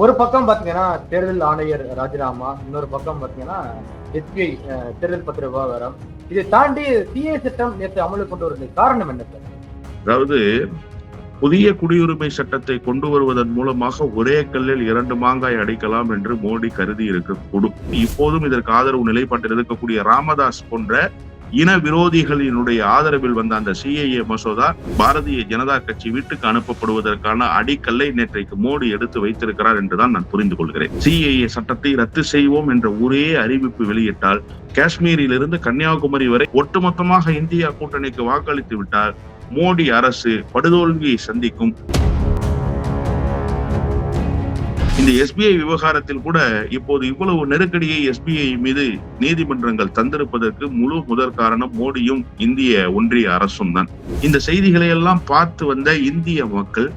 ஒரு பக்கம் பாத்தீங்கன்னா தேர்தல் ஆணையர் ராஜினாமா இன்னொரு பக்கம் பாத்தீங்கன்னா எஸ்பிஐ தேர்தல் பத்திர விவகாரம். இதை தாண்டி சிஏ சட்டம் நேற்று அமலுக்கு கொண்டு வருது காரணம் என்ன சார்? அதாவது புதிய குடியுரிமை சட்டத்தை கொண்டு வருவதன் மூலமாக ஒரே கல்லில் இரண்டு மாங்காய் அடிக்கலாம் என்று மோடி கருதி இருக்கக்கூடும் இப்போதும் இதற்கு ஆதரவு நிலைப்பாட்டில் இருக்கக்கூடிய ராமதாஸ் போன்ற இன விரோதிகளினுடைய ஆதரவில் வந்த அந்த சிஏஏ மசோதா பாரதிய ஜனதா கட்சி வீட்டுக்கு அனுப்பப்படுவதற்கான அடிக்கல்லை நேற்றைக்கு மோடி எடுத்து வைத்திருக்கிறார் என்றுதான் நான் புரிந்து கொள்கிறேன். சிஏஏ சட்டத்தை ரத்து செய்வோம் என்ற ஒரே அறிவிப்பு வெளியிட்டால் காஷ்மீரிலிருந்து கன்னியாகுமரி வரை ஒட்டுமொத்தமாக இந்தியா கூட்டணிக்கு வாக்களித்து விட்டால் மோடி அரசு படுதோல்வியை சந்திக்கும். இந்த எஸ்பிஐ விவகாரத்தில் கூட இப்போது இவ்வளவு நெருக்கடியை எஸ்பிஐ மீது நீதிமன்றங்கள் தந்திருப்பதற்கு முழு முதற் காரணம் மோடியும் இந்திய ஒன்றிய அரசும் தான். இந்த செய்திகளை எல்லாம் பார்த்து வந்த இந்திய மக்கள்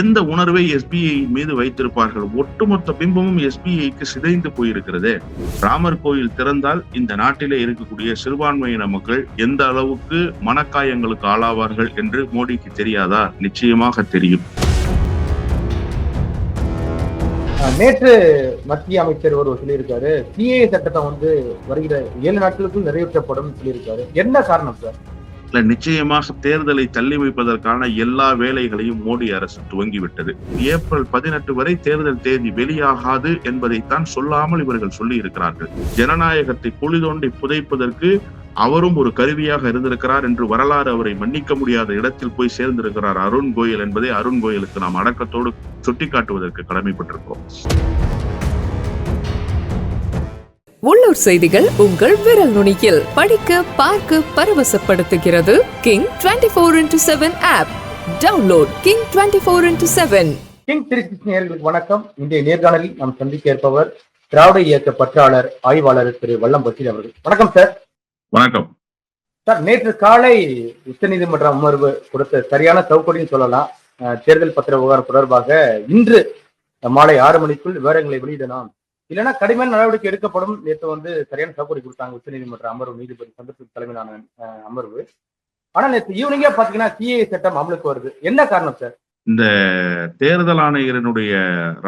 எந்த உணர்வை எஸ்பிஐ மீது வைத்திருப்பார்கள்? ஒட்டுமொத்த பிம்பமும் எஸ்பிஐக்கு சிதைந்து போயிருக்கிறது. ராமர் கோயில் திறந்தால் இந்த நாட்டிலே இருக்கக்கூடிய சிறுபான்மையின மக்கள் எந்த அளவுக்கு மனக்காயங்களுக்கு ஆளாவார்கள் என்று மோடிக்கு தெரியாதா? நிச்சயமாக தெரியும். நேற்று மத்திய அமைச்சர் ஒருவர் சொல்லியிருக்காரு சிஏ சட்டத்தை வந்து வருகிற ஏழு நாட்களுக்குள் நிறைவேற்றப்படும் சொல்லியிருக்காரு. என்ன காரணம் சார்? இல்ல நிச்சயமாக தேர்தலை தள்ளி வைப்பதற்கான எல்லா வேலைகளையும் மோடி அரசு துவங்கிவிட்டது. ஏப்ரல் பதினெட்டு வரை தேர்தல் தேதி வெளியாகாது என்பதைத்தான் சொல்லாமல் இவர்கள் சொல்லி இருக்கிறார்கள் ஜனநாயகத்தை குளிதோண்டி புதைப்பதற்கு அவரும் ஒரு கருவியாக இருந்திருக்கிறார் என்று வரலாறு அவரை மன்னிக்க முடியாத இடத்தில் போய் சேர்ந்திருக்கிறார் அருண் கோயல் என்பதை அருண் கோயலுக்கு நாம் அடக்கத்தோடு சுட்டிக்காட்டுவதற்கு கடமைப்பட்டிருக்கிறோம். உள்ளூர் செய்திகள் உங்கள் விரல் நுனியில். படிக்க பார்க்க பரவசப்படுத்துகிறது king twenty four into seven app download king twenty four into seven king Trichy நேயர்களுக்கு வணக்கம். இன்றைய நேர்காணலில் நாம் சந்திக்க இருப்பவர் திராவிட இயக்க பற்றாளர் ஆய்வாளர் திரு வல்லம் பஷீர் அவர்கள். வணக்கம் சார் வணக்கம். சார் நேற்று காலை உச்சநீதிமன்ற அமர்வு கொடுத்த சரியான சவுக்கடின்னு சொல்லலாம். தேர்தல் பத்திர விவகாரம் தொடர்பாக இன்று மாலை ஆறு மணிக்குள் விவரங்களை வெளியிடலாம். இல்லைன்னா கடுமையான நடவடிக்கை எடுக்கப்படும். நேற்று வந்து சரியான சவுக்கடி கொடுத்தாங்க உச்சநீதிமன்ற அமர்வு நீதிபதி சந்திரசூட் தலைமையிலான அமர்வு. ஆனா நேற்று ஈவினிங்கே பாத்தீங்கன்னா சிஏ சட்டம் அமலுக்கு வருது. என்ன காரணம் சார்? இந்த தேர்தல் ஆணையரினுடைய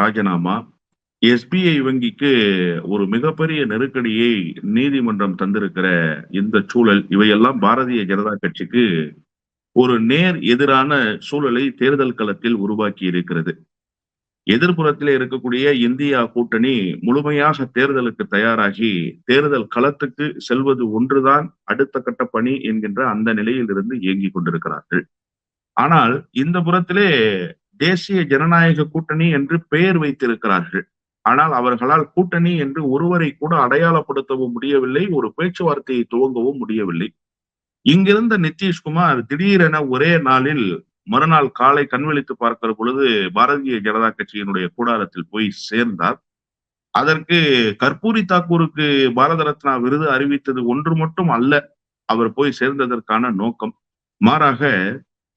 ராஜினாமா எஸ்பிஐ வங்கிக்கு ஒரு மிகப்பெரிய நெருக்கடியை நீதிமன்றம் தந்திருக்கிற இந்த சூழல் இவையெல்லாம் பாரதிய ஜனதா கட்சிக்கு ஒரு நேர் எதிரான சூழலை தேர்தல் களத்தில் உருவாக்கி இருக்கிறது. எதிர்ப்புறத்தில் இருக்கக்கூடிய இந்தியா கூட்டணி முழுமையாக தேர்தலுக்கு தயாராகி தேர்தல் களத்துக்கு செல்வது ஒன்றுதான் அடுத்த கட்ட பணி என்கின்ற அந்த நிலையில் இருந்து இயங்கிக் கொண்டிருக்கிறார்கள். ஆனால் இந்த புறத்திலே தேசிய ஜனநாயக கூட்டணி என்று பெயர் வைத்திருக்கிறார்கள். ஆனால் அவர்களால் கூட்டணி என்று ஒருவரை கூட அடையாளப்படுத்தவும் முடியவில்லை ஒரு பேச்சுவார்த்தையை துவங்கவும் முடியவில்லை. இங்கிருந்த நிதிஷ்குமார் திடீரென ஒரே நாளில் மறுநாள் காலை கண்விழித்து பார்க்கிற பொழுது பாரதிய ஜனதா கட்சியினுடைய கூடாரத்தில் போய் சேர்ந்தார். அதற்கு கற்பூரி தாக்கூருக்கு பாரத ரத்னா விருது அறிவித்தது ஒன்று மட்டும் அல்ல அவர் போய் சேர்ந்ததற்கான நோக்கம். மாறாக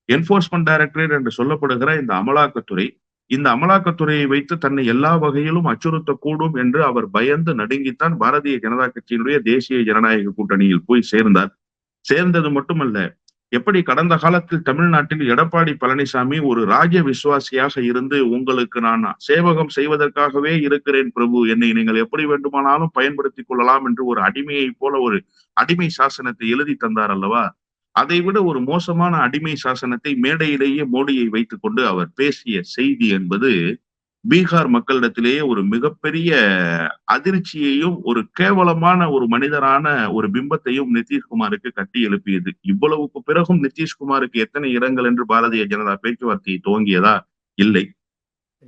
என்போர்ஸ்மெண்ட் டைரக்டரேட் என்று சொல்லப்படுகிற இந்த அமலாக்கத்துறை இந்த அமலாக்கத்துறையை வைத்து தன்னை எல்லா வகையிலும் அச்சுறுத்தக்கூடும் என்று அவர் பயந்து நடுங்கித்தான் பாரதிய ஜனதா கட்சியினுடைய தேசிய ஜனநாயக கூட்டணியில் போய் சேர்ந்தார். சேர்ந்தது மட்டுமல்ல எப்படி கடந்த காலத்தில் தமிழ்நாட்டில் எடப்பாடி பழனிசாமி ஒரு ராஜ விசுவாசியாக இருந்து உங்களுக்கு நான் சேவகம் செய்வதற்காகவே இருக்கிறேன் பிரபு என்னை நீங்கள் எப்படி வேண்டுமானாலும் பயன்படுத்திக் கொள்ளலாம் என்று ஒரு அடிமையைப் போல ஒரு அடிமை சாசனத்தை எழுதி தந்தார் அல்லவா? அதைவிட ஒரு மோசமான அடிமை சாசனத்தை மேடையிலேயே மோடியை வைத்துக் கொண்டு அவர் பேசிய செய்தி என்பது பீகார் மக்களிடத்திலேயே ஒரு மிகப்பெரிய அதிர்ச்சியையும் ஒரு கேவலமான ஒரு மனிதரான ஒரு பிம்பத்தையும் நிதிஷ்குமாருக்கு கட்டி எழுப்பியது. இவ்வளவுக்கு பிறகும் நிதிஷ்குமாருக்கு எத்தனை இடங்கள் என்று பாரதிய ஜனதா பேச்சுவார்த்தையை துவங்கியதா? இல்லை.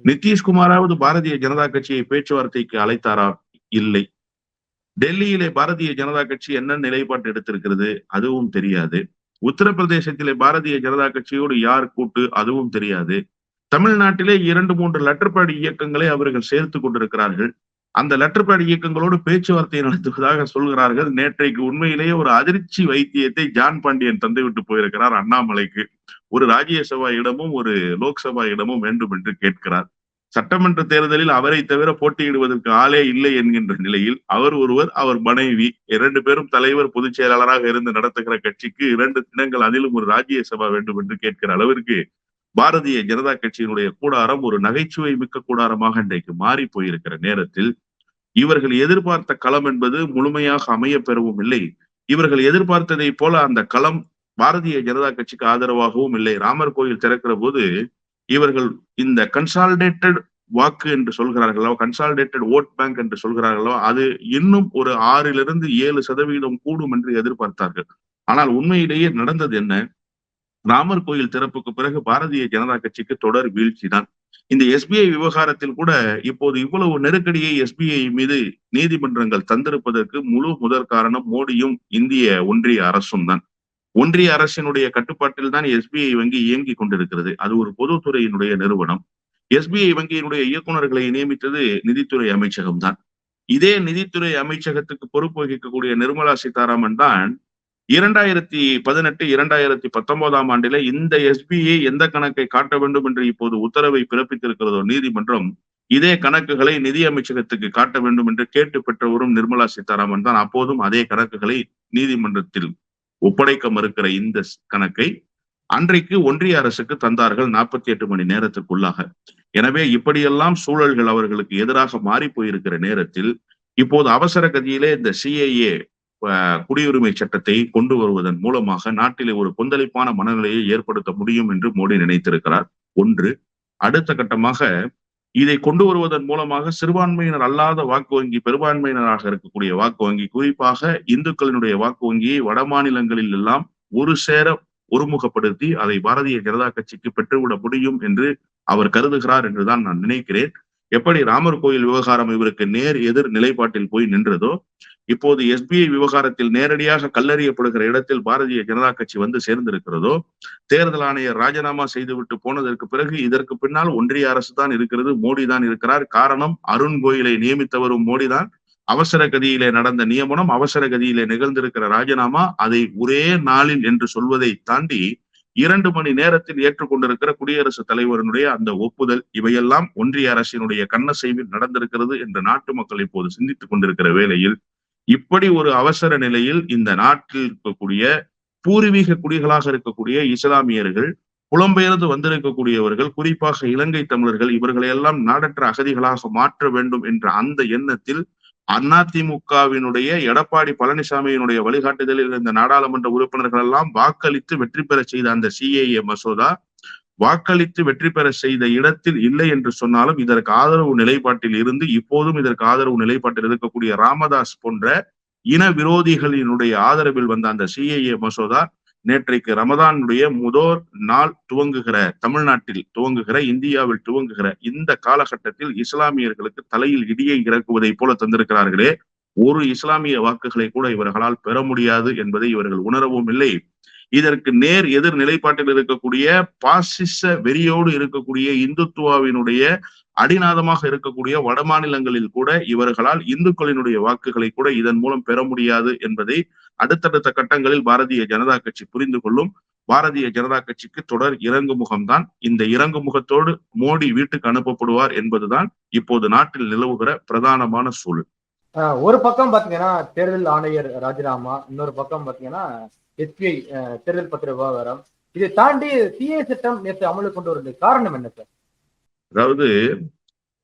நிதிஷ்குமாராவது பாரதிய ஜனதா கட்சியை பேச்சுவார்த்தைக்கு அழைத்தாரா? இல்லை. டெல்லியிலே பாரதிய ஜனதா கட்சி என்ன நிலைப்பாட்டு எடுத்திருக்கிறது? அதுவும் தெரியாது. உத்தரப்பிரதேசத்திலே பாரதிய ஜனதா கட்சியோடு யார் கூட்டு அதுவும் தெரியாது. தமிழ்நாட்டிலே இரண்டு மூன்று லெட்டர்பேட் இயக்கங்களை அவர்கள் சேர்த்து கொண்டிருக்கிறார்கள். அந்த லெட்டர்பேட் இயக்கங்களோடு பேச்சுவார்த்தை நடத்துவதாக சொல்கிறார்கள். நேற்றைக்கு உண்மையிலேயே ஒரு அதிர்ச்சி வைத்தியத்தை ஜான் பாண்டியன் தந்துவிட்டு போயிருக்கிறார் அண்ணாமலைக்கு. ஒரு ராஜ்யசபா இடமும் ஒரு லோக்சபா இடமும் வேண்டும் என்று கேட்கிறார். சட்டமன்ற தேர்தலில் அவரை தவிர போட்டியிடுவதற்கு ஆளே இல்லை என்கின்ற நிலையில் அவர் ஒருவர் அவர் மனைவி இரண்டு பேரும் தலைவர் பொதுச் செயலாளராக இருந்து நடத்துகிற கட்சிக்கு இரண்டு தினங்கள் அதிலும் ஒரு ராஜ்யசபா வேண்டும் என்று கேட்கிற அளவிற்கு பாரதிய ஜனதா கட்சியினுடைய கூடாரம் ஒரு நகைச்சுவை மிக்க கூடாரமாக இன்றைக்கு மாறி போயிருக்கிற நேரத்தில் இவர்கள் எதிர்பார்த்த களம் என்பது முழுமையாக அமைய பெறவும் இல்லை. இவர்கள் எதிர்பார்த்ததை போல அந்த களம் பாரதிய ஜனதா கட்சிக்கு ஆதரவாகவும் இல்லை. ராமர் கோயில் திறக்கிற போது இவர்கள் இந்த கன்சாலிடேட்டட் வாக்கு என்று சொல்கிறார்களோ கன்சாலிடேட்டட் ஓட் பேங்க் என்று சொல்கிறார்களோ அது இன்னும் ஒரு ஆறிலிருந்து ஏழு சதவீதம் கூடும் என்று எதிர்பார்த்தார்கள். ஆனால் உண்மையிலேயே நடந்தது என்ன? ராமர் கோயில் திறப்புக்கு பிறகு பாரதிய ஜனதா கட்சிக்கு தொடர் வீழ்ச்சி தான். இந்த எஸ்பிஐ விவகாரத்தில் கூட இப்போது இவ்வளவு நெருக்கடியை எஸ்பிஐ மீது நீதிமன்றங்கள் தந்திருப்பதற்கு முழு முதற் காரணம் மோடியும் இந்திய ஒன்றிய அரசும் தான். ஒன்றிய அரசினுடைய கட்டுப்பாட்டில் தான் எஸ்பிஐ வங்கி இயங்கி கொண்டிருக்கிறது. அது ஒரு பொதுத்துறையினுடைய நிறுவனம். எஸ்பிஐ வங்கியினுடைய இயக்குநர்களை நியமித்தது நிதித்துறை அமைச்சகம் தான் இதே நிதித்துறை அமைச்சகத்துக்கு பொறுப்பு வகிக்கக்கூடிய நிர்மலா சீதாராமன் தான் இரண்டாயிரத்தி பதினெட்டு இரண்டாயிரத்தி பத்தொன்பதாம் ஆண்டிலே இந்த எஸ்பிஐ எந்த கணக்கை காட்ட வேண்டும் என்று இப்போது உத்தரவை பிறப்பித்திருக்கிறதோ நீதிமன்றம் இதே கணக்குகளை நிதி அமைச்சகத்துக்கு காட்ட வேண்டும் என்று கேட்டு பெற்றவரும் நிர்மலா சீதாராமன் தான். அப்போதும் அதே கணக்குகளை நீதிமன்றத்தில் ஒப்படைக்க மறுக்கிற இந்த கணக்கை அன்றைக்கு ஒன்றிய அரசுக்கு தந்தார்கள் நாற்பத்தி எட்டு மணி நேரத்திற்குள்ளாக எனவே இப்படியெல்லாம் சூழல்கள் அவர்களுக்கு எதிராக மாறி போயிருக்கிற நேரத்தில் இப்போது அவசர கதியிலே இந்த சிஏஏ குடியுரிமை சட்டத்தை கொண்டு வருவதன் மூலமாக நாட்டிலே ஒரு கொந்தளிப்பான மனநிலையை ஏற்படுத்த முடியும் என்று மோடி நினைத்திருக்கிறார். ஒன்று அடுத்த கட்டமாக இதை கொண்டு வருவதன் மூலமாக சிறுபான்மையினர் அல்லாத வாக்கு வங்கி பெரும்பான்மையினராக இருக்கக்கூடிய வாக்கு வங்கி குறிப்பாக இந்துக்களினுடைய வாக்கு வங்கியை வட மாநிலங்களில் எல்லாம் ஒரு சேர ஒருமுகப்படுத்தி அதை பாரதிய ஜனதா கட்சிக்கு பெற்றுவிட முடியும் என்று அவர் கருதுகிறார் என்றுதான் நான் நினைக்கிறேன். எப்படி ராமர் கோயில் விவகாரம் இவருக்கு நேர் எதிர் நிலைப்பாட்டில் போய் நின்றதோ இப்போது எஸ்பிஐ விவகாரத்தில் நேரடியாக கல்லறியப்படுகிற இடத்தில் பாரதிய ஜனதா கட்சி வந்து சேர்ந்திருக்கிறதோ தேர்தல் ஆணையர் ராஜினாமா செய்துவிட்டு போனதற்கு பிறகு இதற்கு பின்னால் ஒன்றிய அரசு தான் இருக்கிறது மோடி தான் இருக்கிறார். காரணம் அருண் கோயிலை நியமித்தவரும் மோடி தான். அவசர கதியிலே நடந்த நியமனம் அவசர கதியிலே நிகழ்ந்திருக்கிற ராஜினாமா அதை ஒரே நாளில் என்று சொல்வதை தாண்டி இரண்டு மணி நேரத்தில் ஏற்றுக்கொண்டிருக்கிற குடியரசுத் தலைவரனுடைய அந்த ஒப்புதல் இவையெல்லாம் ஒன்றிய அரசினுடைய கண்ணசைவில் நடந்திருக்கிறது என்று நாட்டு மக்கள் இப்போது சிந்தித்துக் கொண்டிருக்கிற வேளையில் இப்படி ஒரு அவசர நிலையில் இந்த நாட்டில் இருக்கக்கூடிய பூர்வீக குடிகளாக இருக்கக்கூடிய இஸ்லாமியர்கள் புலம்பெயர்ந்து வந்திருக்கக்கூடியவர்கள் குறிப்பாக இலங்கை தமிழர்கள் இவர்களை எல்லாம் நாடற்ற அகதிகளாக மாற்ற வேண்டும் என்ற அந்த எண்ணத்தில் அதிமுகவினுடைய எடப்பாடி பழனிசாமியினுடைய வழிகாட்டுதலில் இருந்த நாடாளுமன்ற உறுப்பினர்கள் எல்லாம் வாக்களித்து வெற்றி பெற செய்த அந்த சிஏஏ மசோதா வாக்களித்து வெற்றி பெற செய்த இடத்தில் இல்லை என்று சொன்னாலும் இதற்கு ஆதரவு நிலைப்பாட்டில் இருந்து இப்போதும் இதற்கு ஆதரவு நிலைப்பாட்டில் இருக்கக்கூடிய ராமதாஸ் போன்ற இன விரோதிகளினுடைய ஆதரவில் வந்த அந்த சிஏஏ மசோதா நேற்றைக்கு ரமதானுடைய முதல் நாள் துவங்குகிற தமிழ்நாட்டில் துவங்குகிற இந்தியாவில் துவங்குகிற இந்த காலகட்டத்தில் இஸ்லாமியர்களுக்கு தலையில் இடியை இறக்குவதை போல தந்திருக்கிறார்களே. ஒரு இஸ்லாமிய வாக்குகளை கூட இவர்களால் பெற முடியாது என்பதை இவர்கள் உணரவும் இல்லை. இதற்கு நேர் எதிர் நிலைப்பாட்டில் இருக்கக்கூடிய பாசிச வெறியோடு இருக்கக்கூடிய இந்துத்துவாவினுடைய அடிநாதமாக இருக்கக்கூடிய வட மாநிலங்களில் கூட இவர்களால் இந்துக்களினுடைய வாக்குகளை கூட இதன் மூலம் பெற முடியாது என்பதை அடுத்தடுத்த கட்டங்களில் பாரதிய ஜனதா கட்சி புரிந்து கொள்ளும். பாரதிய ஜனதா கட்சிக்கு தொடர் இறங்கு முகம்தான் இந்த இறங்கு முகத்தோடு மோடி வீட்டுக்கு அனுப்பப்படுவார் என்பதுதான் இப்போது நாட்டில் நிலவுகிற பிரதானமான சூழல். ஒரு பக்கம் பாத்தீங்கன்னா தேர்தல் ஆணையர் ராஜினாமா இன்னொரு பக்கம் பாத்தீங்கன்னா எஸ்பிஐ தேர்தல் பத்திர விவகாரம். இதை தாண்டி சிஏ சட்டம் நேற்று அமலுக்கு கொண்டு வருது காரணம் என்ன சார்? அதாவது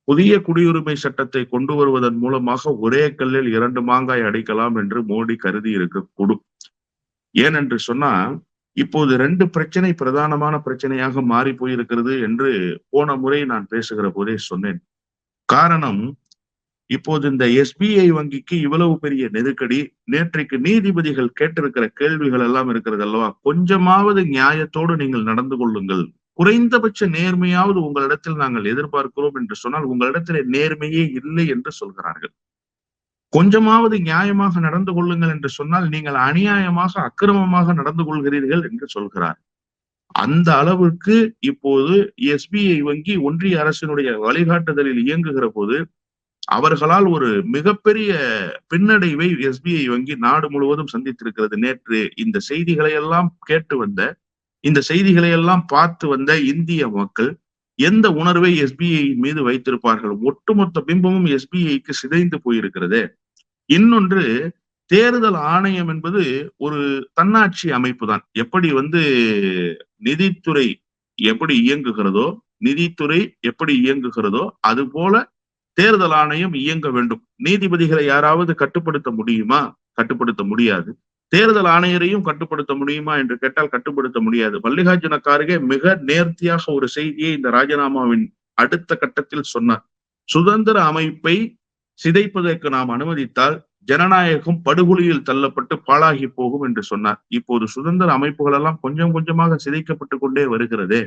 புதிய குடியுரிமை சட்டத்தை கொண்டு வருவதன் மூலமாக ஒரே கல்லில் இரண்டு மாங்காய் அடைக்கலாம் என்று மோடி கருதி இருக்கக்கூடும் ஏனென்று சொன்னா இப்போது ரெண்டு பிரச்சனை பிரதானமான பிரச்சனையாக மாறி போயிருக்கிறது என்று போன முறை நான் பேசுகிற போதே சொன்னேன். காரணம் இப்போது இந்த எஸ்பிஐ வங்கிக்கு இவ்வளவு பெரிய நெருக்கடி நேற்றைக்கு நீதிபதிகள் கேட்டிருக்கிற கேள்விகள் எல்லாம் இருக்கிறது அல்லவா கொஞ்சமாவது நியாயத்தோடு நீங்கள் நடந்து கொள்ளுங்கள். குறைந்தபட்ச நேர்மையாவது உங்களிடத்தில் நாங்கள் எதிர்பார்க்கிறோம் என்று சொன்னால் உங்களிடத்தில் நேர்மையே இல்லை என்று சொல்கிறார்கள். கொஞ்சமாவது நியாயமாக நடந்து கொள்ளுங்கள் என்று சொன்னால் நீங்கள் அநியாயமாக அக்கிரமமாக நடந்து கொள்கிறீர்கள் என்று சொல்கிறார். அந்த அளவுக்கு இப்போது எஸ்பிஐ வங்கி ஒன்றிய அரசினுடைய வழிகாட்டுதலில் இயங்குகிற போது அவர்களால் ஒரு மிகப்பெரிய பின்னடைவை எஸ்பிஐ வங்கி நாடு முழுவதும் சந்தித்திருக்கிறது. நேற்று இந்த செய்திகளை எல்லாம் கேட்டு வந்த இந்த செய்திகளை எல்லாம் பார்த்து வந்த இந்திய மக்கள் எந்த உணர்வை எஸ்பிஐ மீது வைத்திருப்பார்கள்? ஒட்டுமொத்த பிம்பமும் எஸ்பிஐக்கு சிதைந்து போயிருக்கிறது. இன்னொன்று தேர்தல் ஆணையம் என்பது ஒரு தன்னாட்சி அமைப்பு தான் எப்படி வந்து நிதித்துறை எப்படி இயங்குகிறதோ நிதித்துறை எப்படி இயங்குகிறதோ அது போல தேர்தல் ஆணையம் இயங்க வேண்டும். நீதிபதிகளை யாராவது கட்டுப்படுத்த முடியுமா? கட்டுப்படுத்த முடியாது. தேர்தல் ஆணையரையும் கட்டுப்படுத்த முடியுமா என்று கேட்டால் கட்டுப்படுத்த முடியாது. மல்லிகார்ஜுன கார்கே மிக நேர்த்தியாக ஒரு செய்தியை இந்த ராஜினாமாவின் அடுத்த கட்டத்தில் சொன்னார். சுதந்திர அமைப்பை சிதைப்பதற்கு நாம் அனுமதித்தால் ஜனநாயகம் படுகொலியில் தள்ளப்பட்டு பாழாகி போகும் என்று சொன்னார். இப்போது சுதந்திர அமைப்புகள் எல்லாம் கொஞ்சம் கொஞ்சமாக சிதைக்கப்பட்டு கொண்டே வருகிறதே.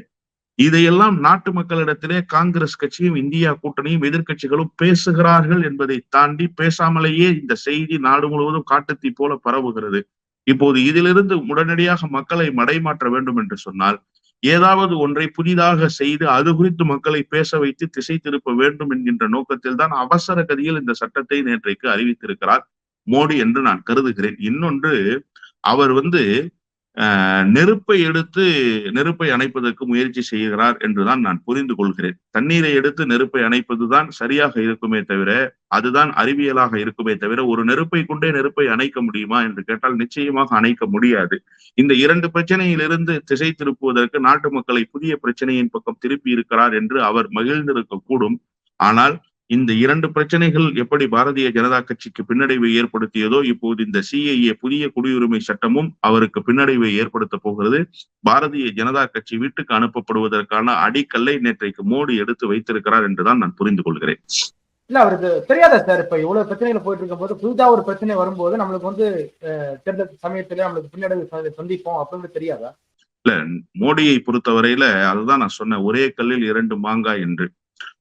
இதையெல்லாம் நாட்டு மக்களிடத்திலே காங்கிரஸ் கட்சியும் இந்தியா கூட்டணியும் எதிர்க்கட்சிகளும் பேசுகிறார்கள் என்பதை தாண்டி பேசாமலேயே இந்த செய்தி நாடு முழுவதும் காட்டுத்தீ போல பரவுகிறது. இப்போது இதிலிருந்து உடனடியாக மக்களை மடைமாற்ற வேண்டும் என்று சொன்னால் ஏதாவது ஒன்றை புதிதாக செய்து அது குறித்து மக்களை பேச வைத்து திசை திருப்ப வேண்டும் என்கின்ற நோக்கத்தில் தான் அவசர கதியில் இந்த சட்டத்தை நேற்றைக்கு அறிவித்திருக்கிறார் மோடி என்று நான் கருதுகிறேன். இன்னொன்று அவர் வந்து நெருப்பை எடுத்து நெருப்பை அணைப்பதற்கு முயற்சி செய்கிறார் என்றுதான் நான் புரிந்து கொள்கிறேன். தண்ணீரை எடுத்து நெருப்பை அணைப்பதுதான் சரியாக இருக்குமே தவிர அதுதான் அறிவியலாக இருக்குமே தவிர ஒரு நெருப்பை கொண்டே நெருப்பை அணைக்க முடியுமா என்று கேட்டால் நிச்சயமாக அணைக்க முடியாது. இந்த இரண்டு பிரச்சனையிலிருந்து திசை திருப்புவதற்கு நாட்டு மக்களை புதிய பிரச்சனையின் பக்கம் திருப்பி இருக்கிறார் என்று அவர் மகிழ்ந்திருக்க கூடும் ஆனால் இந்த இரண்டு பிரச்சனைகள் எப்படி பாரதிய ஜனதா கட்சிக்கு பின்னடைவை ஏற்படுத்தியதோ இப்போது இந்த சிஐஏ புதிய குடியுரிமை சட்டமும் அவருக்கு பின்னடைவை ஏற்படுத்த போகிறது. பாரதிய ஜனதா கட்சி வீட்டுக்கு அனுப்பப்படுவதற்கான அடிக்கல்லை நேற்றைக்கு மோடி எடுத்து வைத்திருக்கிறார் என்றுதான் நான் புரிந்து கொள்கிறேன். இல்ல அவருக்கு தெரியாதா சார் இப்ப இவ்வளவு பிரச்சனைகள் போயிட்டு இருக்கும் போது புதிதா ஒரு பிரச்சனை வரும்போது நம்மளுக்கு வந்து தேர்தல் சமயத்திலே நம்மளுக்கு பின்னடைவு சந்தி- சந்திப்போம் அப்படின்னு தெரியாதா? மோடியை பொறுத்தவரையில அதுதான் நான் சொன்னேன். ஒரே கல்லில் இரண்டு மாங்காய் என்று.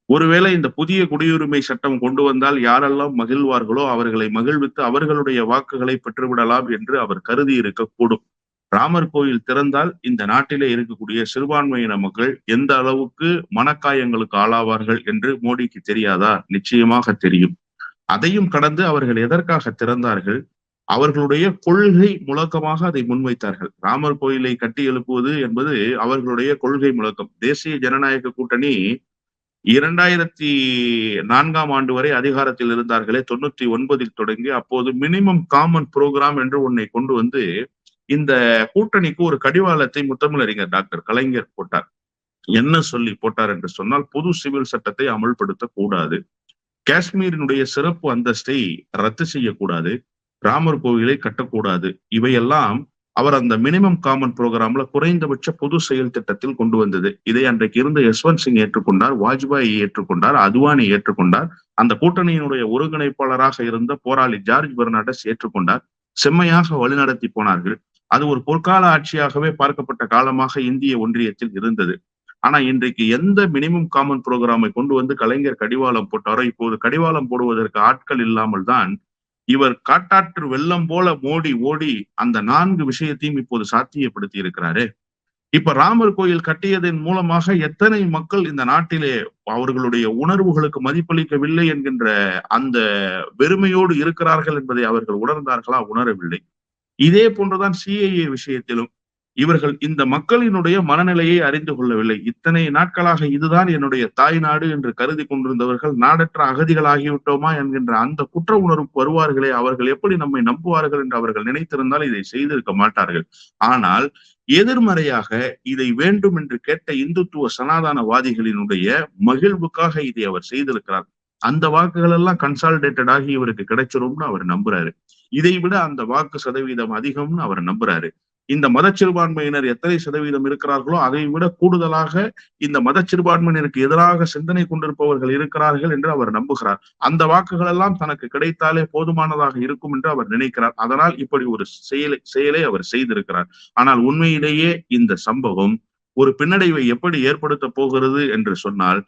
ஒருவேளை இந்த புதிய குடியுரிமை சட்டம் கொண்டு வந்தால் யாரெல்லாம் மகிழ்வார்களோ அவர்களை மகிழ்வித்து அவர்களுடைய வாக்குகளை பெற்றுவிடலாம் என்று அவர் கருதி இருக்கக்கூடும். ராமர் கோயில் திறந்தால் இந்த நாட்டிலே இருக்கக்கூடிய சிறுபான்மையின மக்கள் எந்த அளவுக்கு மனக்காயங்களுக்கு ஆளாவார்கள் என்று மோடிக்கு தெரியாதா? நிச்சயமாக தெரியும். அதையும் கடந்து அவர்கள் எதற்காக திறந்தார்கள்? அவர்களுடைய கொள்கை முழக்கமாக அதை முன்வைத்தார்கள். ராமர் கோயிலை கட்டி எழுப்புவது என்பது அவர்களுடைய கொள்கை முழக்கம். தேசிய ஜனநாயக கூட்டணி இரண்டாயிரத்தி நான்காம் ஆண்டு வரை அதிகாரத்தில் இருந்தார்களே தொண்ணூத்தி ஒன்பதில் தொடங்கி அப்போது மினிமம் காமன் புரோகிராம் என்று ஒன்னை கொண்டு வந்து இந்த கூட்டணிக்கு ஒரு கடிவாளத்தை முத்தமிழறிஞர் டாக்டர் கலைஞர் போட்டார். என்ன சொல்லி போட்டார் என்று சொன்னால் பொது சிவில் சட்டத்தை அமல்படுத்த கூடாது காஷ்மீரினுடைய சிறப்பு அந்தஸ்தை ரத்து செய்யக்கூடாது. ராமர் கோவிலை கட்டக்கூடாது. இவையெல்லாம் அவர் அந்த மினிமம் காமன் புரோகிராம்ல குறைந்தபட்ச பொது செயல் திட்டத்தில் கொண்டு வந்தது. இதை அன்றைக்கு இருந்த யஸ்வந்த் சிங் ஏற்றுக்கொண்டார் வாஜ்பாய் ஏற்றுக்கொண்டார் அத்வானி ஏற்றுக்கொண்டார். அந்த கூட்டணியினுடைய ஒருங்கிணைப்பாளராக இருந்த போராளி ஜார்ஜ் பெர்னாடஸ் ஏற்றுக்கொண்டார். செம்மையாக வழிநடத்தி போனார்கள். அது ஒரு பொற்கால ஆட்சியாகவே பார்க்கப்பட்ட காலமாக இந்திய ஒன்றியத்தில் இருந்தது. ஆனா இன்றைக்கு எந்த மினிமம் காமன் புரோகிராமை கொண்டு வந்து கலைஞர் கடிவாளம் போட்டாரோ இப்போது கடிவாளம் போடுவதற்கு ஆட்கள் இல்லாமல் தான் இவர் காட்டாற்று வெள்ளம் போல மோடி ஓடி அந்த நான்கு விஷயத்தையும் இப்போது சாத்தியப்படுத்தி இருக்கிறாரு. இப்ப ராமர் கோயில் கட்டியதன் மூலமாக எத்தனை மக்கள் இந்த நாட்டிலே அவர்களுடைய உணர்வுகளுக்கு மதிப்பளிக்கவில்லை என்கின்ற அந்த வெறுமையோடு இருக்கிறார்கள் என்பதை அவர்கள் உணர்ந்தார்களா? உணரவில்லை. இதே போன்றுதான் சிஐஏ விஷயத்திலும் இவர்கள் இந்த மக்களினுடைய மனநிலையை அறிந்து கொள்ளவில்லை. இத்தனை நாட்களாக இதுதான் என்னுடைய தாய் நாடு என்று கருதி கொண்டிருந்தவர்கள் நாடற்ற அகதிகளாகிவிட்டோமா என்கின்ற அந்த குற்ற உணர்வுக்கு வருவார்களே அவர்கள் எப்படி நம்மை நம்புவார்கள் என்று அவர்கள் நினைத்திருந்தால் இதை செய்திருக்க மாட்டார்கள். ஆனால் எதிர்மறையாக இதை வேண்டும் என்று கேட்ட இந்துத்துவ சனாதனவாதிகளினுடைய மகிழ்வுக்காக இதை அவர் செய்திருக்கிறார். அந்த வாக்குகள் எல்லாம் கன்சாலிடேட்டட் ஆகி இவருக்கு கிடைச்சிரும்னு அவர் நம்புறாரு. இதை விட அந்த வாக்கு சதவீதம் அதிகம்னு அவர் நம்புறாரு. இந்த மத சிறுபான்மையினர் எத்தனை சதவீதம் இருக்கிறார்களோ அதை விட கூடுதலாக இந்த மத சிறுபான்மையினருக்கு எதிராக சிந்தனை கொண்டிருப்பவர்கள் இருக்கிறார்கள் என்று அவர் நம்புகிறார். அந்த வாக்குகள் எல்லாம் தனக்கு கிடைத்தாலே போதுமானதாக இருக்கும் என்று அவர் நினைக்கிறார். அதனால் இப்படி ஒரு செயலை செயலை அவர் செய்திருக்கிறார். ஆனால் உண்மையிலேயே இந்த சம்பவம் ஒரு பின்னடைவை எப்படி ஏற்படுத்த போகிறது என்று சொன்னால்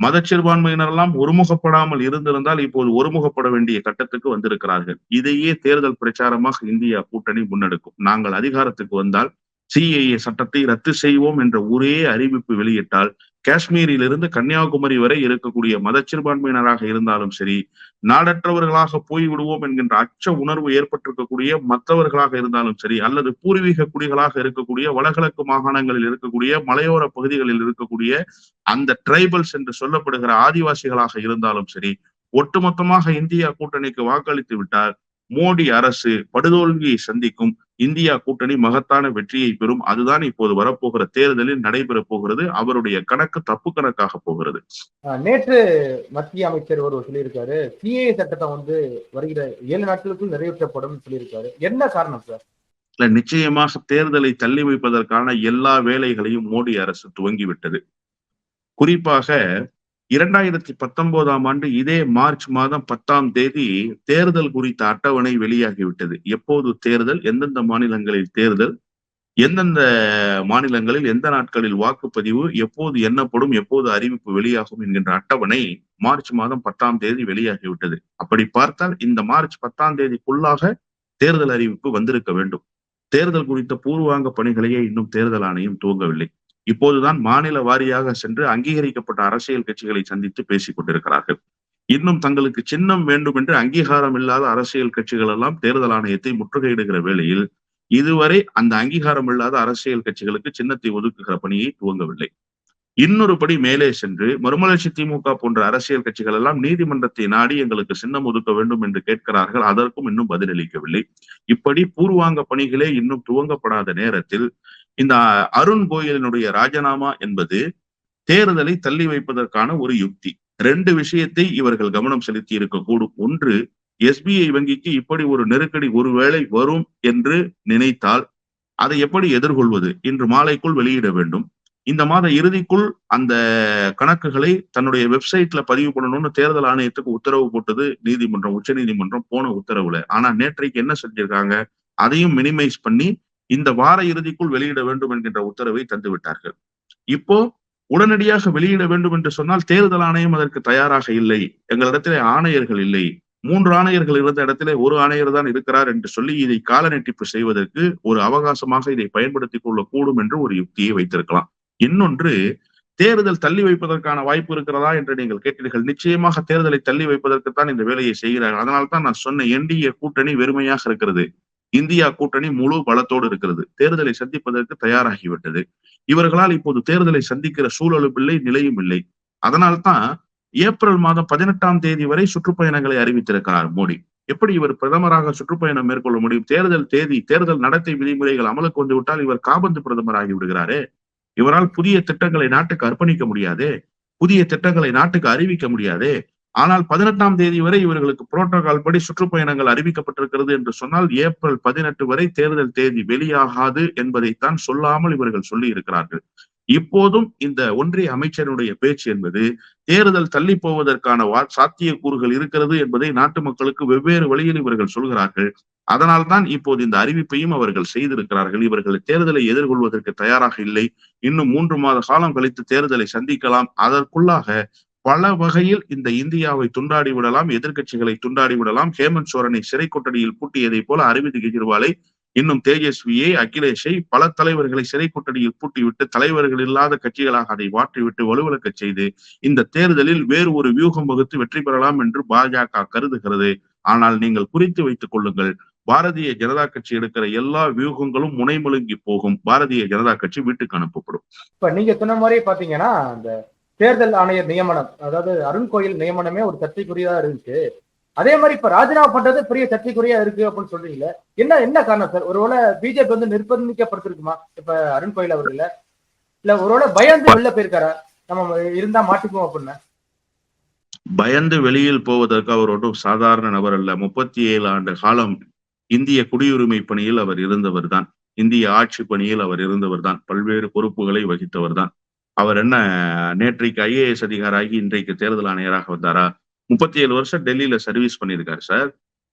மதச்சிறுபான்மையினரெல்லாம் ஒருமுகப்படாமல் இருந்திருந்தால் இப்போது ஒருமுகப்பட வேண்டிய கட்டத்துக்கு வந்திருக்கிறார்கள். இதையே தேர்தல் பிரச்சாரமாக இந்தியா கூட்டணி முன்னெடுக்கும். நாங்கள் அதிகாரத்துக்கு வந்தால் சிஏஏ சட்டத்தை ரத்து செய்வோம் என்ற ஒரே அறிவிப்பு வெளியிட்டால் காஷ்மீரிலிருந்து கன்னியாகுமரி வரை இருக்கக்கூடிய மதச்சிறுபான்மையினராக இருந்தாலும் சரி நாடற்றவர்களாக போய்விடுவோம் என்கின்ற அச்ச உணர்வு ஏற்பட்டிருக்கக்கூடிய மற்றவர்களாக இருந்தாலும் சரி அல்லது பூர்வீக குடிகளாக இருக்கக்கூடிய வடகிழக்கு மாகாணங்களில் இருக்கக்கூடிய மலையோர பகுதிகளில் இருக்கக்கூடிய அந்த டிரைபல்ஸ் என்று சொல்லப்படுகிற ஆதிவாசிகளாக இருந்தாலும் சரி ஒட்டுமொத்தமாக இந்தியா கூட்டணிக்கு வாக்களித்து விட்டால் மோடி அரசு படுதோல்வியை சந்திக்கும் இந்தியா கூட்டணி மகத்தான வெற்றியை பெறும். அதுதான் இப்போது வரப்போகிற தேர்தலில் நடைபெறப் போகிறது. அவருடைய கணக்கு தப்பு கணக்காக போகிறது. நேற்று மத்திய அமைச்சர் ஒருவர் சொல்லியிருக்காரு சிஏ சட்டத்தை வந்து வருகிற ஏழு நாட்களுக்குள் நிறைவேற்றப்படும் சொல்லியிருக்காரு. என்ன காரணம் சார்? இல்ல நிச்சயமாக தேர்தலை தள்ளி வைப்பதற்கான எல்லா வேலைகளையும் மோடி அரசு துவங்கிவிட்டது. குறிப்பாக இரண்டாயிரத்தி பத்தொன்பதாம் ஆண்டு இதே மார்ச் மாதம் பத்தாம் தேதி தேர்தல் குறித்த அட்டவணை வெளியாகிவிட்டது. எப்போது தேர்தல்? எந்தெந்த மாநிலங்களில் தேர்தல்? எந்தெந்த மாநிலங்களில் எந்த நாட்களில் வாக்குப்பதிவு? எப்போது எண்ணப்படும்? எப்போது அறிவிப்பு வெளியாகும் என்கின்ற அட்டவணை மார்ச் மாதம் பத்தாம் தேதி வெளியாகிவிட்டது. அப்படி பார்த்தால் இந்த மார்ச் பத்தாம் தேதிக்குள்ளாக தேர்தல் அறிவிப்பு வந்திருக்க வேண்டும். தேர்தல் குறித்த பூர்வாங்க பணிகளையே இன்னும் தேர்தல் ஆணையம் துவங்கவில்லை. இப்போதுதான் மாநில வாரியாக சென்று அங்கீகரிக்கப்பட்ட அரசியல் கட்சிகளை சந்தித்து பேசிக் கொண்டிருக்கிறார்கள். இன்னும் தங்களுக்கு சின்னம் வேண்டும் என்று அங்கீகாரம் இல்லாத அரசியல் கட்சிகள் எல்லாம் தேர்தல் ஆணையத்தை முற்றுகையிடுகிற வேளையில் இதுவரை அந்த அங்கீகாரம் இல்லாத அரசியல் கட்சிகளுக்கு சின்னத்தை ஒதுக்குகிற பணியை துவங்கவில்லை. இன்னொரு படி மேலே சென்று மறுமலர்ச்சி திமுக போன்ற அரசியல் கட்சிகள் எல்லாம் நீதிமன்றத்தை நாடி எங்களுக்கு சின்னம் ஒதுக்க வேண்டும் என்று கேட்கிறார்கள் அதற்கும் இன்னும் பதிலளிக்கவில்லை. இப்படி பூர்வாங்க பணிகளே இன்னும் துவங்கப்படாத நேரத்தில் இந்த அருண் கோயலினுடைய ராஜினாமா என்பது தேர்தலை தள்ளி வைப்பதற்கான ஒரு யுக்தி. ரெண்டு விஷயத்தை இவர்கள் கவனம் செலுத்தி இருக்கக்கூடும். ஒன்று எஸ்பிஐ வங்கிக்கு இப்படி ஒரு நெருக்கடி ஒருவேளை வரும் என்று நினைத்தால் அதை எப்படி எதிர்கொள்வது? இன்று மாலைக்குள் வெளியிட வேண்டும். இந்த மாத இறுதிக்குள் அந்த கணக்குகளை தன்னுடைய வெப்சைட்ல பதிவு பண்ணணும்னு தேர்தல் ஆணையத்துக்கு உத்தரவு போட்டது நீதிமன்றம் உச்ச நீதிமன்றம் போன உத்தரவுல. ஆனா நேற்றைக்கு என்ன செஞ்சிருக்காங்க? அதையும் மினிமைஸ் பண்ணி இந்த வார இறுதிக்குள் வெளியிட வேண்டும் என்கின்ற உத்தரவை தந்துவிட்டார்கள் இப்போ உடனடியாக வெளியிட வேண்டும் என்று சொன்னால் தேர்தல் ஆணையம் அதற்கு தயாராக இல்லை. எங்களிடத்திலே ஆணையர்கள் இல்லை. மூன்று ஆணையர்கள் இருந்த இடத்திலே ஒரு ஆணையர் தான் இருக்கிறார் என்று சொல்லி இதை கால நீட்டிப்பு செய்வதற்கு ஒரு அவகாசமாக இதை பயன்படுத்திக் கொள்ளக்கூடும் என்று ஒரு யுக்தியை வைத்திருக்கலாம். இன்னொன்று தேர்தல் தள்ளி வைப்பதற்கான வாய்ப்பு இருக்கிறதா என்று நீங்கள் கேட்டீர்கள். நிச்சயமாக தேர்தலை தள்ளி வைப்பதற்குத்தான் இந்த வேலையை செய்கிறார்கள். அதனால்தான் நான் சொன்ன என்டிஏ கூட்டணி வெறுமையாக இருக்கிறது. இந்தியா கூட்டணி முழு பலத்தோடு இருக்கிறது. தேர்தலை சந்திப்பதற்கு தயாராகிவிட்டது. இவர்களால் இப்போது தேர்தலை சந்திக்கிற சூழலும் இல்லை நிலையும் இல்லை. அதனால்தான் ஏப்ரல் மாதம் பதினெட்டாம் தேதி வரை சுற்றுப்பயணங்களை அறிவித்திருக்கிறார் மோடி. எப்படி இவர் பிரதமராக சுற்றுப்பயணம் மேற்கொள்ள முடியும்? தேர்தல் தேதி தேர்தல் நடத்தை விதிமுறைகள் அமலுக்கு வந்து விட்டால் இவர் காபந்து பிரதமராகி விடுகிறாரே. இவரால் புதிய திட்டங்களை நாட்டுக்கு அர்ப்பணிக்க முடியாதே? புதிய திட்டங்களை நாட்டுக்கு அறிவிக்க முடியாதே? ஆனால் பதினெட்டாம் தேதி வரை இவர்களுக்கு புரோட்டோகால் படி சுற்றுப்பயணங்கள் அறிவிக்கப்பட்டிருக்கிறது என்று சொன்னால் ஏப்ரல் பதினெட்டு வரை தேர்தல் தேதி வெளியாகாது என்பதைத்தான் சொல்லாமல் இவர்கள் சொல்லி இருக்கிறார்கள் இப்போதும் இந்த ஒன்றிய அமைச்சருடைய பேச்சு என்பது தேர்தல் தள்ளி போவதற்கான சாத்தியக்கூறுகள் இருக்கிறது என்பதை நாட்டு மக்களுக்கு வெவ்வேறு வழியில் இவர்கள் சொல்கிறார்கள். அதனால்தான் இப்போது இந்த அறிவிப்பையும் அவர்கள் செய்திருக்கிறார்கள். இவர்கள் தேர்தலை எதிர்கொள்வதற்கு தயாராக இல்லை. இன்னும் மூன்று மாத காலம் கழித்து தேர்தலை சந்திக்கலாம். அதற்குள்ளாக பல வகையில் இந்த இந்தியாவை துண்டாடி விடலாம் எதிர்கட்சிகளை துண்டாடி விடலாம். ஹேமந்த் சோரனை சிறை கொட்டடியில் பூட்டியதை போல அரவிந்த் கெஜ்ரிவாலை இன்னும் தேஜஸ்வியை அகிலேஷை பல தலைவர்களை சிறை கொட்டடியில் பூட்டிவிட்டு தலைவர்கள் இல்லாத கட்சிகளாக அதை மாற்றிவிட்டு வலுவிழக்க செய்து இந்த தேர்தலில் வேறு ஒரு வியூகம் வகுத்து வெற்றி பெறலாம் என்று பாஜக கருதுகிறது. ஆனால் நீங்கள் குறித்து வைத்துக் கொள்ளுங்கள். பாரதிய ஜனதா கட்சி எடுக்கிற எல்லா வியூகங்களும் முனைமுழுங்கி போகும். பாரதிய ஜனதா கட்சி வீட்டுக்கு அனுப்பப்படும். இப்ப நீங்க சொன்ன மாதிரி பாத்தீங்கன்னா அந்த தேர்தல் ஆணையர் நியமனம் அதாவது அருண் கோயில் நியமனமே ஒரு சர்ச்சைக்குரியதா இருந்துச்சு அதே மாதிரி இப்ப ராஜினாமா பண்றது பெரிய சர்ச்சைக்குரியா இருக்கு அப்படின்னு சொல்றீங்களே என்ன என்ன காரணம் சார்? ஒருவேளை பிஜேபி வந்து நிர்பந்திக்கப்படுத்திருக்குமா இப்ப அருண் கோயில் அவர்கள? இல்ல ஒருவேளை பயந்து வெளில போயிருக்காரா? நம்ம இருந்தா மாட்டிக்குவோம் அப்படின்னு. பயந்து வெளியில் போவதற்கு அவர் ஒன்றும் சாதாரண நபர் அல்ல. முப்பத்தி ஏழு ஆண்டு காலம் இந்திய குடியுரிமை பணியில் அவர் இருந்தவர் தான் இந்திய ஆட்சி பணியில் அவர் இருந்தவர் தான் பல்வேறு பொறுப்புகளை வகித்தவர் தான் அவர் என்ன நேற்றைக்கு ஐஏஎஸ் அதிகாராகி இன்றைக்கு தேர்தல் ஆணையராக வந்தாரா? முப்பத்தி ஏழு வருஷம் டெல்லியில சர்வீஸ் பண்ணியிருக்காரு சார்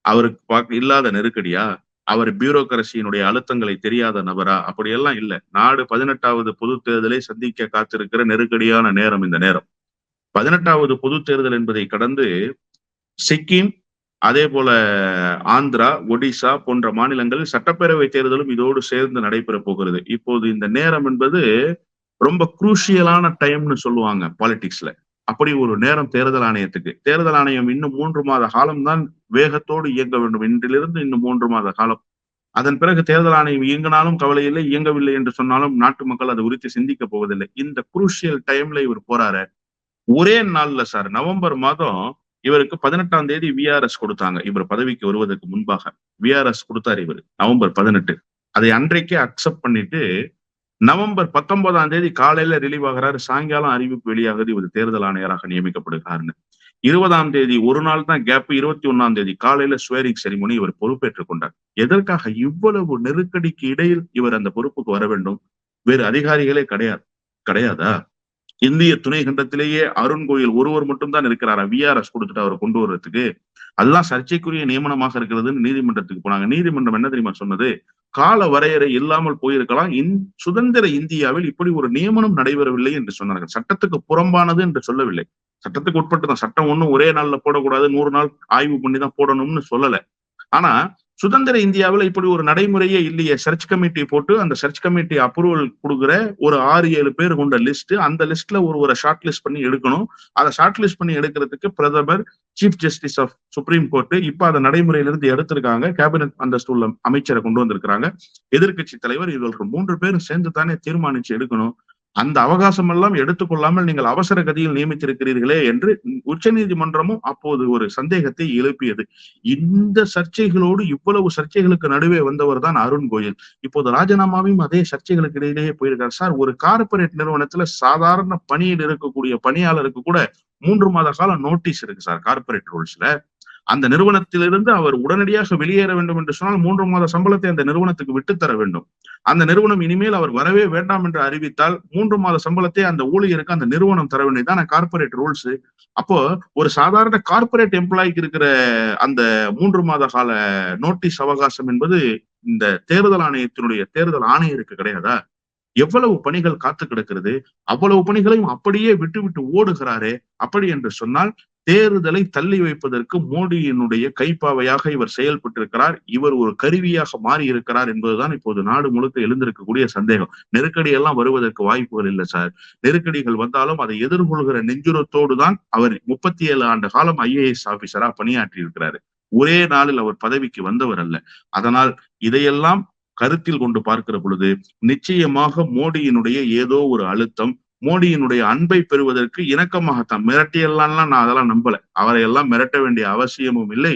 அவருக்கு பார்க்க இல்லாத நெருக்கடியா? அவர் பியூரோக்கரசியினுடைய அழுத்தங்களை தெரியாத நபரா? அப்படியெல்லாம் இல்லை. நாடு பதினெட்டாவது பொது தேர்தலை சந்திக்க காத்திருக்கிற நெருக்கடியான நேரம் இந்த நேரம். பதினெட்டாவது பொது தேர்தல் என்பதை கடந்து சிக்கிம் அதே போல ஆந்திரா ஒடிசா போன்ற மாநிலங்களில் சட்டப்பேரவை தேர்தலும் இதோடு சேர்ந்து நடைபெற போகிறது. இப்போது இந்த நேரம் என்பது ரொம்ப குரூஷியலான டைம்னு சொல்லுவாங்க பாலிடிக்ஸ்ல அப்படி ஒரு நேரம் தேர்தல் ஆணையத்துக்கு. தேர்தல் ஆணையம் இன்னும் மூன்று மாத காலம்தான் வேகத்தோடு இயங்க வேண்டும். இன்றிலிருந்து இன்னும் மூன்று மாத காலம். அதன் பிறகு தேர்தல் ஆணையம் இயங்கினாலும் கவலை இல்லை இயங்கவில்லை என்று சொன்னாலும் நாட்டு மக்கள் அதை குறித்து சிந்திக்க போவதில்லை. இந்த குரூஷியல் டைம்ல இவர் போறாரு. ஒரே நாள்ல சார் நவம்பர் மாதம் இவருக்கு பதினெட்டாம் தேதி விஆர்எஸ் கொடுத்தாங்க. இவர் பதவிக்கு வருவதற்கு முன்பாக. விஆர்எஸ் கொடுத்தாரு இவர். நவம்பர் பதினெட்டு. அதை அன்றைக்கே அக்செப்ட் பண்ணிட்டு நவம்பர் பத்தொன்பதாம் தேதி காலையில ரிலீவ் ஆகிறாரு. சாயங்காலம் அறிவிப்பு வெளியாகுது. இவர் தேர்தல் ஆணையராக நியமிக்கப்படுகிறாருன்னு. இருபதாம் தேதி ஒரு நாள் தான் கேப் இருபத்தி ஒன்னாம் தேதி காலையில ஸ்வேரிங் செரிமோனி இவர் பொறுப்பேற்றுக் கொண்டார். எதற்காக இவ்வளவு நெருக்கடிக்கு இடையில் இவர் அந்த பொறுப்புக்கு வர வேண்டும்? வேறு அதிகாரிகளே கிடையாது. கிடையாதா? இந்திய துணை கண்டத்திலேயே அருண் கோயில் ஒருவர் மட்டும்தான் இருக்கிறாரா? விஆர்எஸ் கொடுத்துட்டு அவரை கொண்டு வர்றதுக்கு. அதுதான் சர்ச்சைக்குரிய நியமனமாக இருக்கிறதுன்னு நீதிமன்றத்துக்கு போனாங்க. நீதிமன்றம் என்ன தெரியுமா சொன்னது? கால வரையறை இல்லாமல் போயிருக்கலாம். இந் சுதந்திர இந்தியாவில் இப்படி ஒரு நியமனம் நடைபெறவில்லை என்று சொன்னார்கள். சட்டத்துக்கு புறம்பானது என்று சொல்லவில்லை. சட்டத்துக்கு உட்பட்டு தான் சட்டம் ஒண்ணும் ஒரே நாள்ல போடக்கூடாது. நூறு நாள் ஆய்வு பண்ணி தான் போடணும்னு சொல்லலை. ஆனா சுதந்திர இந்தியாவில் இப்படி ஒரு நடைமுறையே இல்லையே. சர்ச் கமிட்டி போட்டு அந்த சர்ச் கமிட்டி அப்ரூவல் கொடுக்குற ஒரு ஆறு ஏழு பேர் கொண்ட லிஸ்ட் அந்த லிஸ்ட்ல ஒரு ஒரு ஷார்ட் லிஸ்ட் பண்ணி எடுக்கணும். அதை ஷார்ட் லிஸ்ட் பண்ணி எடுக்கிறதுக்கு பிரதமர் chief justice of supreme court இப்ப அதை நடைமுறையிலிருந்து எடுத்திருக்காங்க. கேபினட் அந்த ஸ்டூல்ல அமைச்சரை கொண்டு வந்திருக்கிறாங்க. எதிர்க்கட்சி தலைவர் இவர்கள் மூன்று பேரும் சேர்ந்து தானே தீர்மானிச்சு எடுக்கணும். அந்த அவகாசம் எல்லாம் எடுத்துக்கொள்ளாமல் நீங்கள் அவசர கதியில் நியமித்திருக்கிறீர்களே என்று உச்ச நீதிமன்றமும் அப்போது ஒரு சந்தேகத்தை எழுப்பியது. இந்த சர்ச்சைகளோடு இவ்வளவு சர்ச்சைகளுக்கு நடுவே வந்தவர் தான் அருண் கோயல். இப்போது ராஜினாமாவையும் அதே சர்ச்சைகளுக்கு இடையிலேயே போயிருக்கார். சார் ஒரு கார்பரேட் நிறுவனத்துல சாதாரண பணியில் இருக்கக்கூடிய பணியாளருக்கு கூட மூன்று மாத காலம் நோட்டீஸ் இருக்கு சார் கார்பரேட் ரூல்ஸ்ல. அந்த நிறுவனத்திலிருந்து அவர் உடனடியாக வெளியேற வேண்டும் என்று சொன்னால் மூன்று மாத சம்பளத்தை அந்த நிறுவனத்துக்கு விட்டுத்தர வேண்டும். அந்த நிறுவனம் இனிமேல் அவர் வரவே வேண்டாம் என்று அறிவித்தால் மூன்று மாத சம்பளத்தை அந்த ஊழியருக்கு அந்த நிறுவனம் தர வேண்டியதான் கார்பரேட் ரூல்ஸ் அப்போ ஒரு சாதாரண கார்பரேட் எம்ப்ளாய்க்கு இருக்கிற அந்த மூன்று மாத கால நோட்டீஸ் அவகாசம் என்பது இந்த தேர்தல் ஆணையத்தினுடைய தேர்தல் ஆணையருக்கு கிடையாதா? எவ்வளவு பணிகள் காத்து கிடக்கிறது? அவ்வளவு பணிகளையும் அப்படியே விட்டு விட்டு ஓடுகிறாரே அப்படி என்று சொன்னால் தேர்தலை தள்ளி வைப்பதற்கு மோடியினுடைய கைப்பாவையாக இவர் செயல்பட்டிருக்கிறார். இவர் ஒரு கருவியாக மாறி இருக்கிறார் என்பதுதான் இப்போது நாடு முழுக்க எழுந்திருக்கக்கூடிய சந்தேகம். நெருக்கடி எல்லாம் வருவதற்கு வாய்ப்புகள் இல்லை சார். நெருக்கடிகள் வந்தாலும் அதை எதிர்கொள்கிற நெஞ்சுரத்தோடு தான் அவர் முப்பத்தி ஏழு ஆண்டு காலம் ஐஏஎஸ் ஆபீசரா பணியாற்றி இருக்கிறாரு ஒரே நாளில் அவர் பதவிக்கு வந்தவர் அல்ல. அதனால் இதையெல்லாம் கருத்தில் கொண்டு பார்க்கிற பொழுது நிச்சயமாக மோடியினுடைய ஏதோ ஒரு அழுத்தம் மோடியினுடைய அன்பை பெறுவதற்கு இணக்கமாகத்தான். மிரட்டியெல்லாம் நான் அதெல்லாம் நம்பல. அவரை எல்லாம் மிரட்ட வேண்டிய அவசியமும் இல்லை.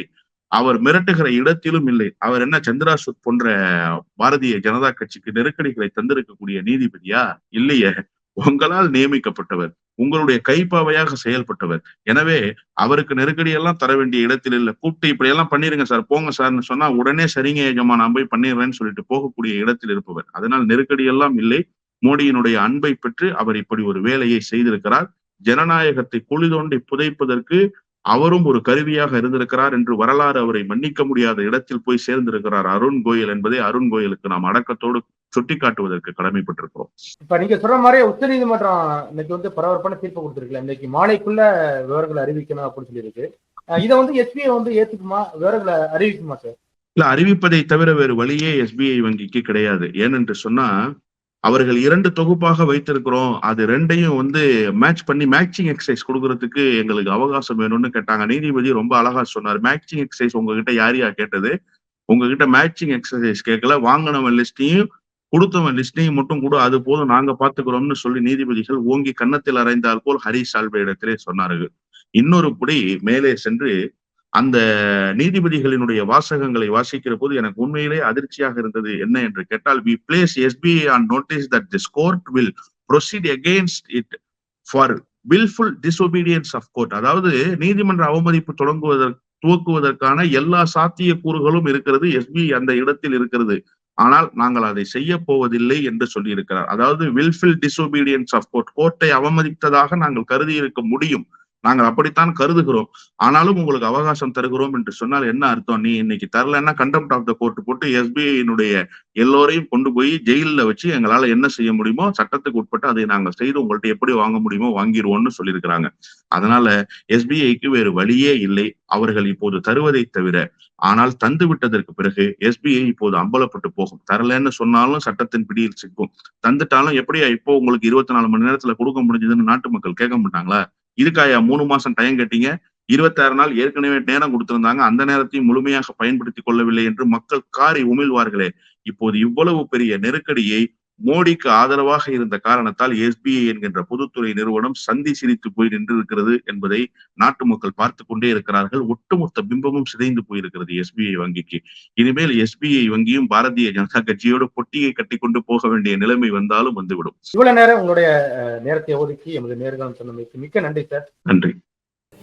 அவர் மிரட்டுகிற இடத்திலும் இல்லை. அவர் என்ன சந்திராசுத் போன்ற பாரதிய ஜனதா கட்சிக்கு நெருக்கடிகளை தந்திருக்கக்கூடிய நீதிபதியா? இல்லையே. உங்களால் நியமிக்கப்பட்டவர் உங்களுடைய கைப்பாவையாக செயல்பட்டவர். எனவே அவருக்கு நெருக்கடி எல்லாம் தர வேண்டிய இடத்தில் இல்ல. கூப்பிட்டு இப்படி எல்லாம் பண்ணிருங்க சார் போங்க சார்னு சொன்னா உடனே சரிங்க ஏஜமா நான் போய் பண்ணிடுறேன்னு சொல்லிட்டு போகக்கூடிய இடத்தில் இருப்பவர். அதனால் நெருக்கடி எல்லாம் இல்லை. மோடியினுடைய அன்பை பெற்று அவர் இப்படி ஒரு வேலையை செய்திருக்கிறார். ஜனநாயகத்தை குழி தோண்டி புதைப்பதற்கு அவரும் ஒரு கருவியாக இருந்திருக்கிறார் என்று வரலாறு அவரை மன்னிக்க முடியாத இடத்தில் போய் சேர்ந்திருக்கிறார் அருண் கோயல் என்பதை அருண் கோயலுக்கு நாம் அடக்கத்தோடு சுட்டிக்காட்டுவதற்கு கடமைப்பட்டிருக்கிறோம். இப்ப நீங்க சொல்ற மாதிரி உச்ச நீதிமன்றம் இன்னைக்கு வந்து பரபரப்பான தீர்ப்பு கொடுத்திருக்கல. இன்னைக்கு மாலைக்குள்ள விவரங்களை அறிவிக்கணும் அப்படின்னு சொல்லியிருக்கு. இதை வந்து எஸ்பிஐ வந்து ஏத்துக்குமா? விவரங்களை அறிவிக்குமா சார்? இல்ல அறிவிப்பதை தவிர வேறு வழியே எஸ்பிஐ வங்கிக்கு கிடையாது. ஏனென்று சொன்னா அவர்கள் இரண்டு தொகுப்பாக வைத்திருக்கிறோம். அது ரெண்டையும் வந்து மேட்ச் பண்ணி மேட்சிங் எக்ஸசைஸ் கொடுக்கறதுக்கு எங்களுக்கு அவகாசம் வேணும்னு கேட்டாங்க. நீதிபதி ரொம்ப அழகா சொன்னார். மேட்சிங் எக்ஸசைஸ் உங்ககிட்ட யார் கேட்டது? உங்ககிட்ட மேட்சிங் எக்ஸசைஸ் கேட்கல. வாங்கினவன் லிஸ்டையும் கொடுத்தவன் லிஸ்டையும் மட்டும் கூட. அது போதும். நாங்க பாத்துக்கிறோம்னு சொல்லி நீதிபதிகள் ஓங்கி கன்னத்தில் அரைந்தால் போல் ஹரிஷ் சால்வே இடத்திலே சொன்னார்கள். இன்னொரு குடி மேலே சென்று அந்த நீதிபதிகளினுடைய வாசகங்களை வாசிக்கிற போது எனக்கு உண்மையிலே அதிர்ச்சியாக இருந்தது. என்ன என்று கேட்டால் we place SBI on notice that this court will proceed against it for wilful disobedience of court அதாவது நீதிமன்ற அவமதிப்பு தொடங்குவதற்கு துவக்குவதற்கான எல்லா சாத்திய கூறுகளும் இருக்கிறது எஸ்பிஐ அந்த இடத்தில் இருக்கிறது. ஆனால் நாங்கள் அதை செய்ய போவதில்லை என்று சொல்லியிருக்கிறார். அதாவது வில்ஃபில் டிசோபீடியன்ஸ் ஆஃப் கோர்ட் கோர்ட்டை அவமதித்ததாக நாங்கள் கருதி இருக்க முடியும். நாங்கள் அப்படித்தான் கருதுகிறோம். ஆனாலும் உங்களுக்கு அவகாசம் தருகிறோம் என்று சொன்னால் என்ன அர்த்தம்? நீ இன்னைக்கு தரலன்னா கண்டெம்ட் ஆஃப் த கோர்ட் போட்டு எஸ்பிஐனுடைய எல்லோரையும் கொண்டு போய் ஜெயிலில் வச்சு எங்களால என்ன செய்ய முடியுமோ சட்டத்துக்கு உட்பட்டு அதை நாங்கள் செய்து உங்கள்ட்ட எப்படி வாங்க முடியுமோ வாங்கிடுவோம்னு சொல்லியிருக்கிறாங்க. அதனால எஸ்பிஐக்கு வேறு வழியே இல்லை. அவர்கள் இப்போது தருவதை தவிர ஆனால் தந்து விட்டதற்கு பிறகு எஸ்பிஐ இப்போது அம்பலப்பட்டு போகும். தரலன்னு சொன்னாலும் சட்டத்தின் பிடியில் சிக்கும். தந்துட்டாலும் எப்படியா இப்போ உங்களுக்கு இருபத்தி நாலு மணி நேரத்துல கொடுக்க முடிஞ்சதுன்னு நாட்டு மக்கள் கேட்க மாட்டாங்களா? இதுக்காயா மூணு மாசம் டைம் கேட்டீங்க. இருபத்தாறு நாள் ஏற்கனவே நேரம் கொடுத்திருந்தாங்க. அந்த நேரத்தையும் முழுமையாக பயன்படுத்திக் கொள்ளவில்லை என்று மக்கள் காரி உமிழ்வார்களே. இப்போது இவ்வளவு பெரிய நெருக்கடியை மோடிக்கு ஆதரவாக இருந்த காரணத்தால் எஸ்பிஐ என்கின்ற பொதுத்துறை நிறுவனம் சந்தி சிரித்து போய் நின்றிருக்கிறது என்பதை நாட்டு மக்கள் பார்த்து கொண்டே இருக்கிறார்கள். ஒட்டுமொத்த பிம்பமும் சிதைந்து போயிருக்கிறது எஸ்பிஐ வங்கிக்கு. இனிமேல் எஸ்பிஐ வங்கியும் பாரதிய ஜனதா கட்சியோடு பொட்டியை கட்டி கொண்டு போக வேண்டிய நிலைமை வந்தாலும் வந்துவிடும். இவ்வளவு நேரம் உங்களுடைய நேரத்தை ஒதுக்கி எமது நேர்காணல் சொன்னமைக்கு மிக்க நன்றி சார். நன்றி.